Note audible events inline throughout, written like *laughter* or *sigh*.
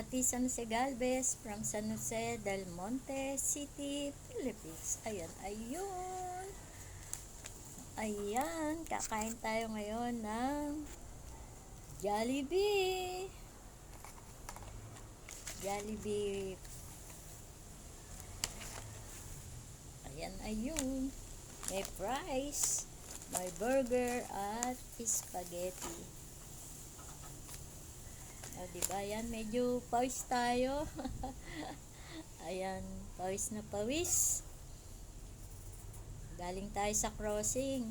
Ati San Jose Galvez from San Jose del Monte City, Philippines. Ayan, ayun. Ayan, kakain tayo ngayon ng Jollibee. Jollibee. Ayan, ayun. May fries, may burger, at spaghetti. O, diba? Yan, medyo pawis tayo. *laughs* Ayan, pawis na pawis. Galing tayo sa crossing.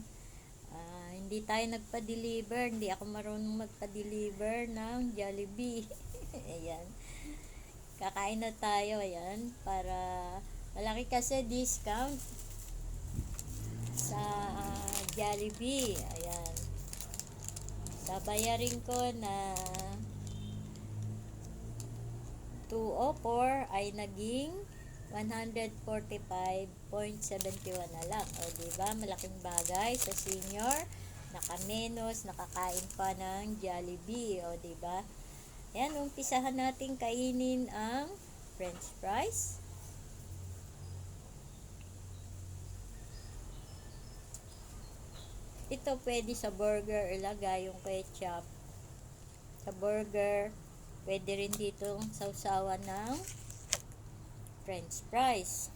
Ah, hindi tayo nagpa-deliver. Hindi ako marunong magpa-deliver ng Jollibee. *laughs* Ayan. Kakain na tayo. Ayan. Para malaki kasi discount sa ah, Jollibee. Ayan. Sabayarin ko na 204 ay naging 145.71 na lang. O, di ba? Malaking bagay sa senior. Nakamenos, nakakain pa ng Jollibee. O, di ba? Yan, umpisahan natin kainin ang french fries. Ito pwede sa burger ilagay yung ketchup. Sa burger, Pwede rin dito sausawan ng french fries.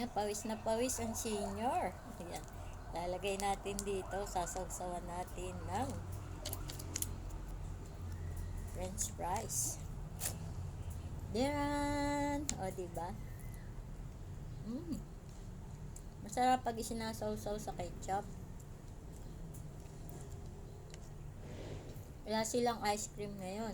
Yan, pawis na pawis ang senior. Yan. Lalagay natin dito, sasawsawan natin ng french fries. Diyan! O, diba? Mmm. Masarap pag isinasawsaw sa ketchup. Wala silang ice cream ngayon.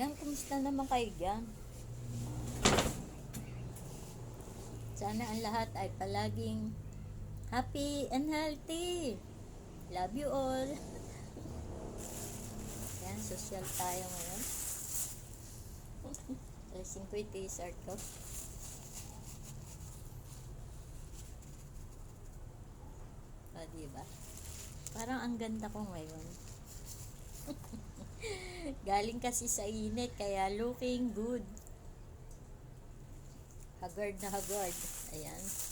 Yan, kumusta naman kayo dyan? Sana ang lahat ay palaging happy and healthy. Love you all. Yan, social tayo ngayon. *laughs* Alasing ko yung t-shirt ko. O, diba? Parang ang ganda ko ngayon. *laughs* Galing kasi sa init, kaya looking good. Haggard na haggard. Ayan.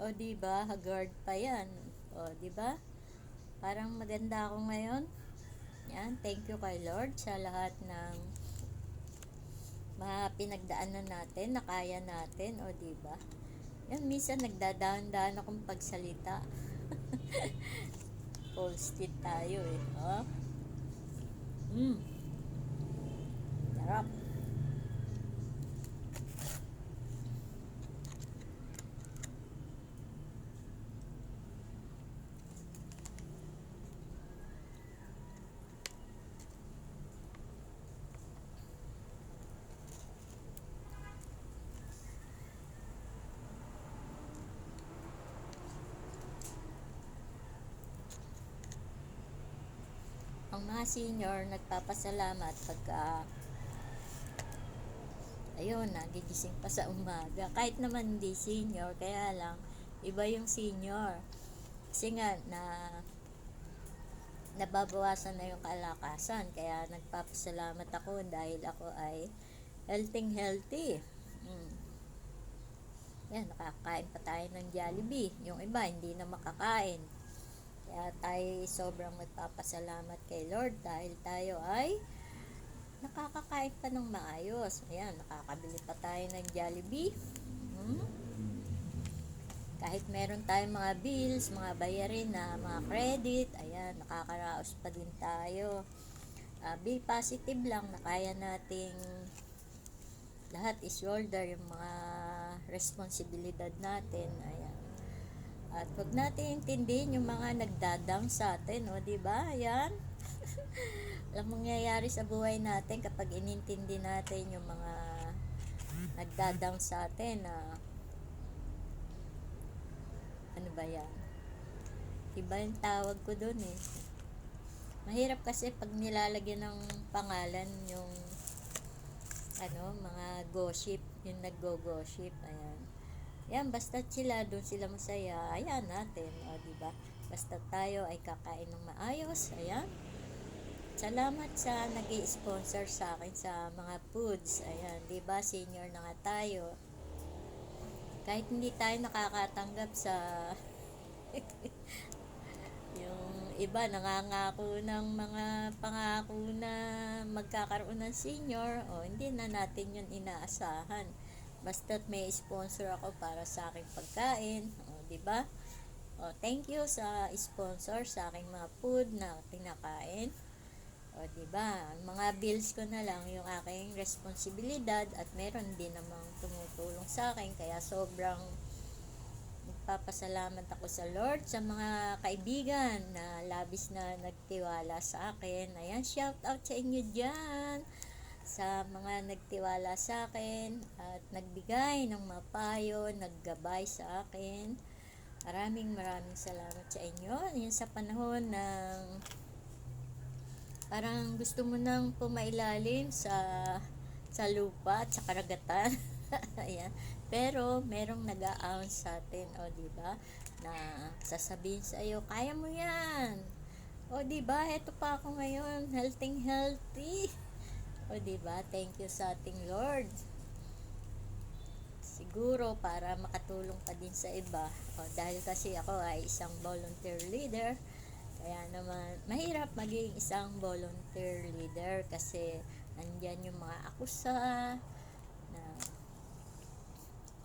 O, di ba? Haggard pa yan. O, di ba? Parang maganda ako ngayon. Yan. Thank you kay Lord sa lahat ng mga pinagdaanan natin, na kaya natin. O, di ba? Yan, minsan nagdadaan-daan akong pagsalita. *laughs* Posted tayo eh. O? Mm. Sarap. Ang mga senior nagpapasalamat pagka ayun, nagigising pa sa umaga. Kahit naman hindi senior, kaya lang, iba yung senior. Kasi nga, na nababawasan na yung kalakasan. Kaya nagpapasalamat ako dahil ako ay healthy healthy. Mm. Yan, nakakain pa tayo ng Jollibee. Yung iba, hindi na makakain. Kaya tayo sobrang magpapasalamat kay Lord dahil tayo ay nakakakain pa ng maayos. Ayan, nakakabili pa tayo ng Jollibee. Hmm? Kahit meron tayong mga bills, mga bayarin na mga credit, ayan, nakakaraos pa din tayo. Uh, be positive lang na kaya nating lahat is shoulder yung mga responsibilidad natin. Ayan. At wag natin intindihin yung mga nagdadang sa atin, o, di ba? Ayan. *laughs* Alam mangyayari sa buhay natin kapag inintindi natin yung mga nagdadang sa atin na ba yan? Iba yung tawag ko doon eh. Mahirap kasi pag nilalagyan ng pangalan yung ano, mga gossip, yung naggo-gossip, ayan. Yan, basta sila, doon sila masaya, ayan natin, o, ba? Basta tayo ay kakain ng maayos, ayan. Salamat sa nag sponsor sa akin sa mga foods, ayan, ba? Senior na nga tayo. Kahit hindi tayo nakakatanggap sa *laughs* yung iba nangangako ng mga pangako na magkakaroon ng senior o hindi na natin yun inaasahan basta't may sponsor ako para sa aking pagkain. O di ba? O thank you sa sponsor sa aking mga food na pinakain. O di ba? Mga bills ko na lang yung aking responsibilidad at meron din namang tumutulong sa akin. Kaya sobrang Nagpapasalamat ako sa Lord sa mga kaibigan na labis na nagtiwala sa akin. Ayan, shout out sa inyo dyan sa mga nagtiwala sa akin at nagbigay ng mapayo, naggabay sa akin. Maraming maraming salamat sa inyo. Yan sa panahon ng parang gusto mo nang pumailalim sa sa lupa at sa karagatan. *laughs* Ayan. Pero, merong nag-a-ounce sa atin, o, di ba Na sasabihin sa iyo, kaya mo yan. O, di ba Ito pa ako ngayon, healthy, healthy. O, di ba Thank you sa ating Lord. Siguro, para makatulong pa din sa iba. O, dahil kasi ako ay isang volunteer leader. Kaya naman, mahirap maging isang volunteer leader kasi andyan yung mga akusa, na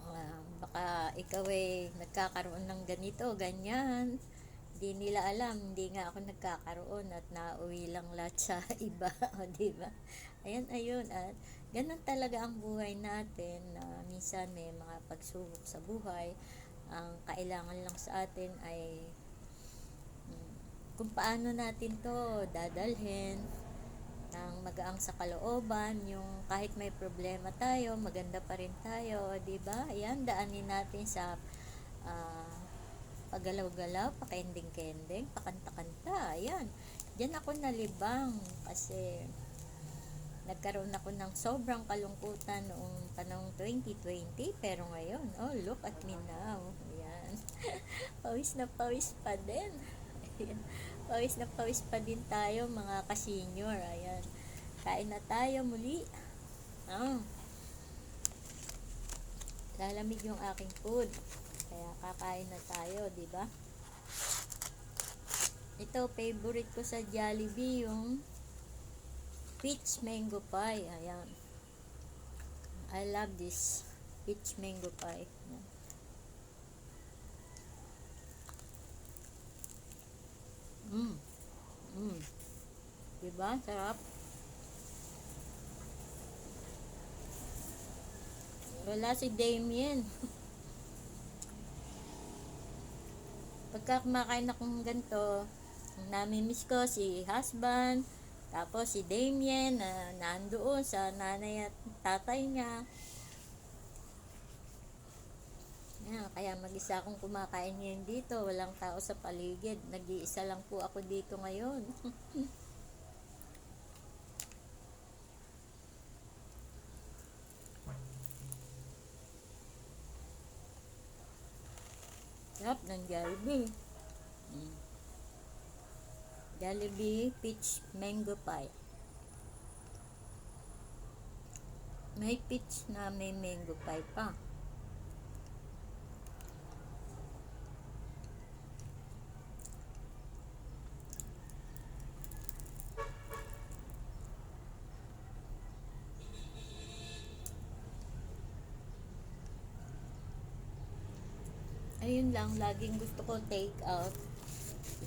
uh, baka ikaw ay nagkakaroon ng ganito, ganyan. Hindi nila alam, hindi nga ako nagkakaroon at nauwi lang lahat sa *laughs* iba, o di ba? Ayan, ayun, at ganun talaga ang buhay natin na minsan may mga pagsubok sa buhay. Ang kailangan lang sa atin ay hmm, kung paano natin to dadalhin, ng magaang sa kalooban, yung kahit may problema tayo, maganda pa rin tayo, 'di ba? Ayan, daanin natin sa uh, paggalaw-galaw, pakending-kending, pakanta-kanta. Ayan. Diyan ako nalibang kasi nagkaroon ako ng sobrang kalungkutan noong panong 2020 pero ngayon, oh look at me now. Ayan. *laughs* pawis na pawis pa din. Ayan pawis na pawis pa din tayo mga ka-senior. Ayan. Kain na tayo muli. Ah. Lalamig yung aking food. Kaya kakain na tayo, di ba? Ito, favorite ko sa Jollibee, yung peach mango pie. Ayan. I love this peach mango pie. Ayan. Mm. Mm. Diba? Sarap. Wala si Damien. *laughs* Pagka kumakain akong ganito, namimiss ko si husband, tapos si Damien na nandoon sa nanay at tatay niya. Yeah, kaya mag-isa akong kumakain ngayon dito. Walang tao sa paligid. Nag-iisa lang po ako dito ngayon. Sarap ng Jollibee. Jollibee Peach Mango Pie. May peach na may mango pie pa. ayun lang, laging gusto ko take out.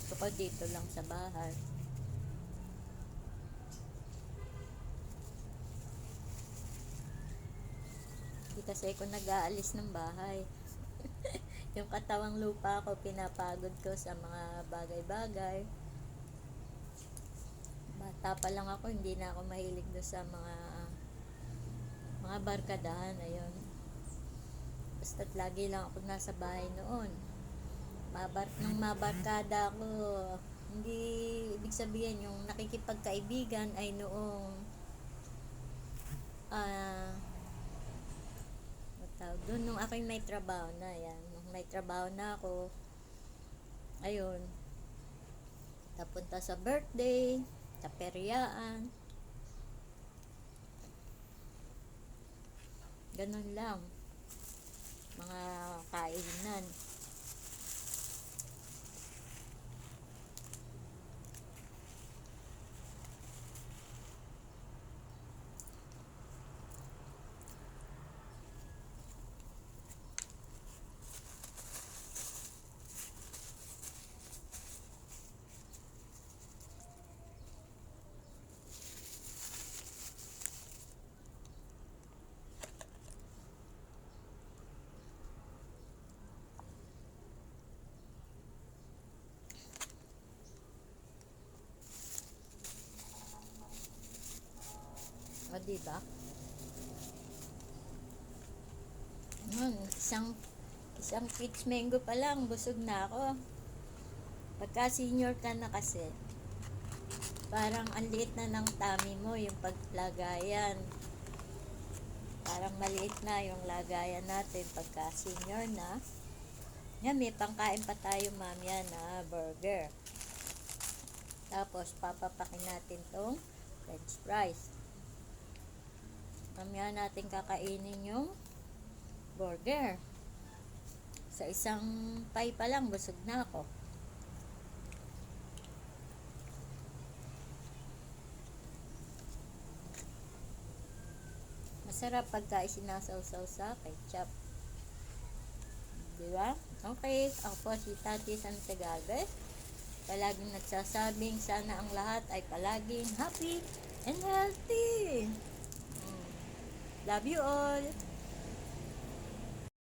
Gusto ko dito lang sa bahay. Hindi kasi ako nag-aalis ng bahay. *laughs* yung katawang lupa ko, pinapagod ko sa mga bagay-bagay. Bata pa lang ako, hindi na ako mahilig do sa mga mga barkadahan, ayun Basta't lagi lang ako nasa bahay noon. Mabar nung mabarkada ako, hindi ibig sabihin yung nakikipagkaibigan ay noong ah uh, doon? Nung ako'y may trabaho na yan. Nung may trabaho na ako ayun. Napunta sa birthday sa peryaan ganun lang. Mga kainan o diba? Yun, isang isang peach mango pa lang busog na ako. Pagka senior ka na kasi parang ang liit na ng tummy mo yung paglagayan. Parang maliit na yung lagayan natin pagka senior na. Yan may pangkain pa tayo mamaya na burger. Tapos papapakin natin tong french fries mamaya natin kakainin yung burger sa isang pie pa lang busog na ako Masarap pagka isinasawsaw sa ketchup. Di ba? Okay, ako si Tati Santiago. Palaging nagsasabing sana ang lahat ay palaging happy and healthy. Love you all.